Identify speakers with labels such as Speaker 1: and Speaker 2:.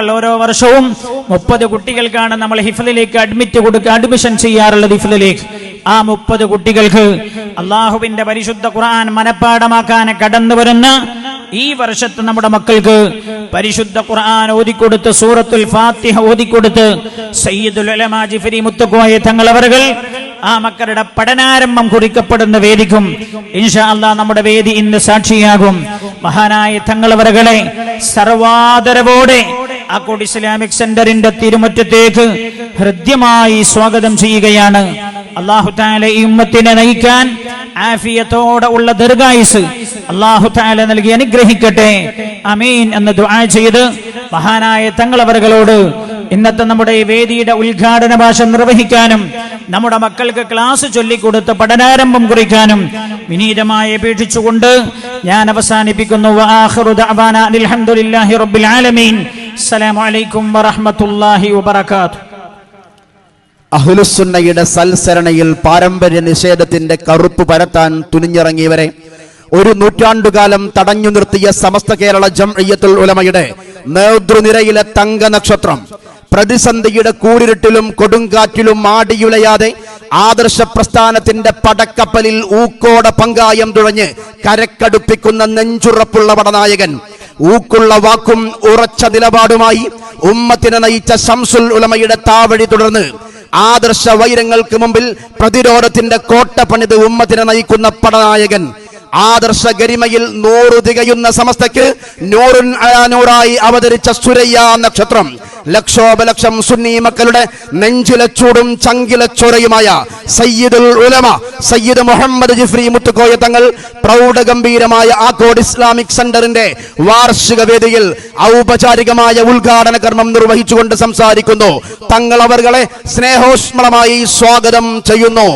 Speaker 1: ഓരോ വർഷവും മുപ്പത് കുട്ടികൾക്കാണ് നമ്മൾ ഹിഫലിലേക്ക് അഡ്മിറ്റ് കൊടുക്കുക അഡ്മിഷൻ ചെയ്യാറുള്ളത് ഹിഫലിലേക്ക്. ആ മുപ്പത് കുട്ടികൾക്ക് അള്ളാഹുവിന്റെ പരിശുദ്ധ ഖുർആൻ മനഃപ്പാടമാക്കാൻ കടന്നു വരുന്ന ഈ വർഷത്തെ നമ്മുടെ മക്കൾക്ക് പരിശുദ്ധ ഖുർആൻ ഓതിക്കൊടുത്ത് സൂറത്തുൽ ഫാത്തിഹ ഓതിക്കൊടുത്ത് സയ്യിദുൽ ഉലമാ ജിഫരി മുത്തുക്കോയ തങ്ങളവറുകൾ ആ മക്കളുടെ പഠനാരംഭം കുറിക്കപ്പെടുന്ന വേദിക്കും. ഇൻഷാ അല്ലാ നമ്മുടെ വേദി ഇന്ന് സാക്ഷിയാകും. മഹാനായ തങ്ങളവറുകളെ സർവാദരവോടെ ആക്കോട് ഇസ്ലാമിക് സെന്ററിന്റെ തിരുമുറ്റത്തേക്ക് ഹൃദ്യമായി സ്വാഗതം ചെയ്യുകയാണ്. അള്ളാഹു താല ഈ ഉമ്മത്തിനെ നയിക്കാൻ ആഫിയത്തോടെ ഉള്ള ദീർഘായുസ് അള്ളാഹു താല നൽകി അനുഗ്രഹിക്കട്ടെ. അമീൻ എന്ന് ദുആ ചെയ്ത് മഹാനായ തങ്ങളവറുകളോട് ഇന്നത്തെ നമ്മുടെ വേദിയുടെ ഉദ്ഘാടന ഭാഷ നിർവഹിക്കാനും നമ്മുടെ മക്കൾക്ക് ക്ലാസ് ചൊല്ലിക്കൊടുത്ത് പഠനാരംഭം കുറിക്കാനും വിനീതമായി അപേക്ഷിച്ചുകൊണ്ട് ഞാൻ അവസാനിപ്പിക്കുന്നു. അലഹമുല്ലാഹി റബ്ബിൽ ആലമീൻ. അസ്സലാമു അലൈക്കും വറഹ്മത്തുള്ളാഹി വബറകാതുഹു.
Speaker 2: അഹുലുസുന്നയുടെ സൽസരണയിൽ പാരമ്പര്യ നിഷേധത്തിന്റെ കറുപ്പ് പരത്താൻ തുനിഞ്ഞിറങ്ങിയവരെ ഒരു നൂറ്റാണ്ടുകാലം തടഞ്ഞു നിർത്തിയ സമസ്ത കേരള ജംഇയ്യത്തുൽ ഉലമയുടെ നേതൃനിരയിലെ തങ്ക നക്ഷത്രം പ്രതിസന്ധിയുടെ കൂരിരുട്ടിലും കൊടുങ്കാറ്റിലും ആടിയുലയാതെ ആദർശ പ്രസ്ഥാനത്തിന്റെ പടക്കപ്പലിൽ ഊക്കോട പങ്കായം തുഴഞ്ഞ് കരക്കടുപ്പിക്കുന്ന നെഞ്ചുറപ്പുള്ള പടനായകൻ ഊക്കുള്ള വാക്കും ഉറച്ച നിലപാടുമായി ഉമ്മത്തിനെ നയിച്ച ശംസുൽ ഉലമയുടെ താവഴി തുടർന്ന് ആദർശ വൈരങ്ങൾക്ക് മുമ്പിൽ പ്രതിരോധത്തിന്റെ കോട്ട പണിത് ഉമ്മത്തിനെ നയിക്കുന്ന പടനായകൻ ആദർശ ഗരിമയിൽ നൂറു തികയുന്ന സമസ്തയ്ക്ക് നൂറുൻ നൂറായി അവതരിച്ച സുരയ്യ നക്ഷത്രം. ലക്ഷോപലക്ഷം സുന്നി മക്കളുടെ നെഞ്ചിലെ ചൂടും സയ്യിദുൽ ഉലമ സയ്യിദ് മുഹമ്മദ് ജിഫ്രി മുത്തുക്കോയ തങ്ങൾ പ്രൗഢഗംഭീരമായ ആക്കോട് ഇസ്ലാമിക് സെന്ററിന്റെ വാർഷിക വേദിയിൽ ഔപചാരികമായ ഉദ്ഘാടന കർമ്മം നിർവഹിച്ചുകൊണ്ട് സംസാരിക്കുന്നു. തങ്ങൾ അവർകളെ സ്നേഹോഷ്മളമായി സ്വാഗതം ചെയ്യുന്നു.